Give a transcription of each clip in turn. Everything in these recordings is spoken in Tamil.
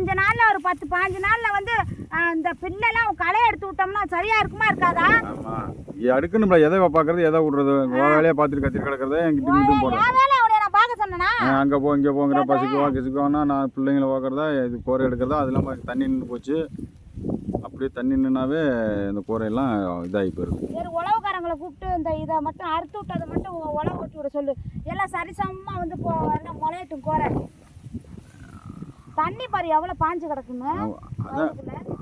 கொஞ்ச நாள்ல ஒரு பத்து பாஞ்சு நாள்ல வந்து ஆஹ், இந்த பில்லெல்லாம் களை எடுத்து விட்டோம்னா சரியா இருக்குமா இருக்காதா? அடுக்கணும்ல எதை பார்க்கறது எதை விடுறது? வேலையை பார்த்துட்டு கத்திட்டு கிடக்கிறத என்கிட்ட பார்க்க சொன்னேனா? அங்கே போ இங்கே போங்கிற பசிக்குவா கிசுக்குவானா நான் பிள்ளைங்கள பார்க்குறதா இது கோரை எடுக்கிறதா அது இல்லாமல் தண்ணி நின்று போச்சு. அப்படியே தண்ணி நின்னாவே இந்த கோரையெல்லாம் இதாகி போயிடுது. சரி உழவுக்காரங்களை கூப்பிட்டு இந்த இதை மட்டும் அறுத்து விட்டதை மட்டும் உழவு ஓட்டி விட சொல்லு. எல்லாம் சரிசமமா வந்து முளையட்டும் கோரை தண்ணி பாரு எவ்வளவு பாஞ்சு கிடக்குன்னு.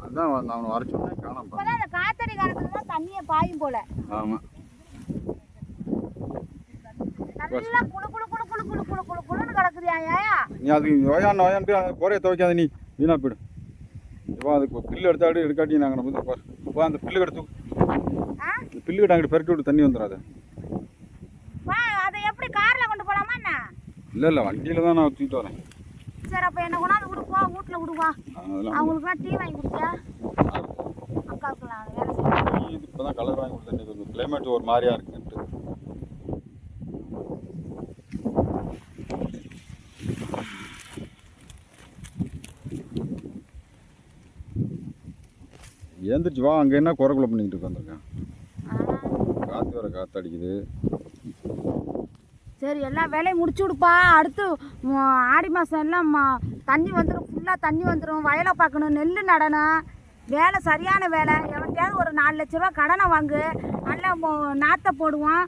அதான் அவனை வர சொன்னேன் காணாம இப்பதான் அந்த காத்தடி காலத்துல தான் தண்ணியே பாயும் போல. ஆமாம் நல்லா குளு குளு குளு குளு குளு குளு குளு குளுன்னு கிடக்குதியா ஏயா. நீ அது நோயான் நோயான்ட்டு கோரையை துவைக்காத நீ. வீணா போயிடு. இப்போ அதுக்கு பில்லு எடுத்தாடி எடுக்காட்டி நாங்கள் வந்து பாரு. இப்போ அந்த பில்லு எடுத்து? இந்த பில்லு கிட்ட அங்கிட்டு பெருக்கி விட்டு தண்ணி வந்துடாது. அதை எப்படி கார்ல கொண்டு போலாமா என்ன? இல்லை இல்லை வண்டியில் தான் நான் தூக்கிட்டு வரேன். சரி அப்ப என்ன கொண்டாந்து விடுப்பா வீட்டுல விடுவா அவங்களுக்குலாம் டீ வாங்கி கொடுத்தியா அக்காவுக்குலாம் வேலை செய்ய இப்போ தான் கலர் வாங்கி கொடுத்தேன். கொஞ்சம் கிளைமேட் ஒரு மாதிரியா இருக்குன்ட்டு. ஏந்திரிச்சு வா அங்கே என்ன குறைக்குள்ள பண்ணிக்கிட்டு உட்காந்துருக்கேன் காற்று வர காற்று அடிக்குது சரி எல்லா வேலையும் முடிச்சு விடுப்பா அடுத்து ஆடி மாதம் எல்லாம் தண்ணி வந்துடும் ஃபுல்லாக தண்ணி வந்துடும் வயலை பார்க்கணும். நெல் நடணும். வேலை சரியான வேலை. எவன்கிட்டயாவது ஒரு நாலு லட்ச ரூபா கடனை வாங்கு. நல்லா நாத்தை போடுவோம்.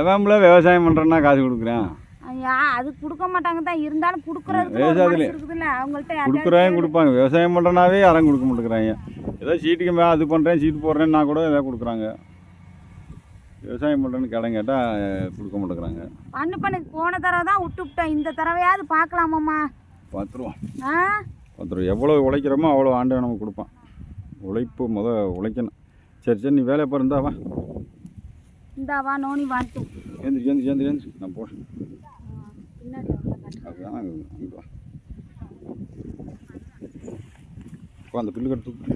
எவன்ல விவசாயம் பண்ணுறேன்னா காசு கொடுக்குறேன். ஐயா அது கொடுக்க மாட்டாங்க தான். இருந்தாலும் மனசு இருக்குதுல்ல. அவங்கள்ட்ட கொடுக்குறாங்க கொடுப்பாங்க. விவசாயம் பண்ணுறனாவே யாரும் கொடுக்க மாட்டேங்கிறாங்க. ஏதோ சீட்டுக்கு மே அது பண்ணுறேன் சீட்டு போடுறேன்னா கூட ஏதாவது கொடுக்குறாங்க. விவசாயம் பண்ணுறேன்னு கடன் கேட்டால் கொடுக்க மாட்டேங்கிறாங்க. பண்ணு பண்ணு. போன தடவை தான் விட்டு விட்டேன் இந்த தடவையாவது பார்க்கலாமாம்மா? பார்த்துருவோம். ஆ? ஒருத்தர் எவ்வளோ உழைக்கிறோமோ அவ்வளோ ஆண்டவன் நமக்கு கொடுப்பான். உழைப்பு முத உழைக்கணும். சரி சரி நீ வேலையை பாரு இந்தா வா. இந்தா வா நோனி வாட்டு ஏந்திரி ஏந்திரி ஏந்திரி ஏந்திரி. நான் போகிறேன். அதுதான் அங்கே வா. அந்த பில்லு கட்டு தூக்கு.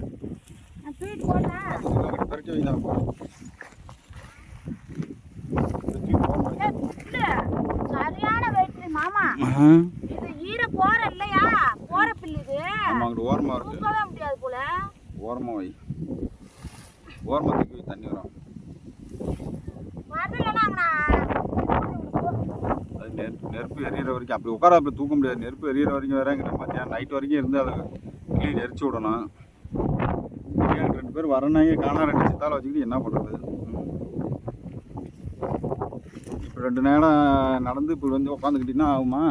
நான் தூக்கிட்டு போட்டேன் அங்கிட்டு பெருக்கி வை, நான் போறேன். தூக்கி போடணும். ஏய், புல்லு, சரியான வெயிட்ரி மாமா. இது ஈர போற இல்லையா? போற பில்லு இது. அங்கிட்டு ஓரமாக இருக்கு. தூக்கவே முடியாது போல. ஓரமாக வை. ஓரமாக தூக்கி தண்ணி வரும். அது நெருப்பு நெருப்பு எரியிற வரைக்கும் அப்படி உட்கார அப்படி தூக்க முடியாது. நெருப்பு எரியிற வரைக்கும் வேறங்கிற மத்தியானம் நைட் வரைக்கும் இருந்து அதை கிளீன் எரிச்சு விடணும். ரெண்டு பேர் வரனாங்க காணா ரெண்டு சித்தால வச்சுக்கிட்டு என்ன பண்ணுறது இப்போ ரெண்டு நேரம் நடந்து இப்போ வந்து உட்காந்துக்கிட்டிங்கன்னா ஆகுமா?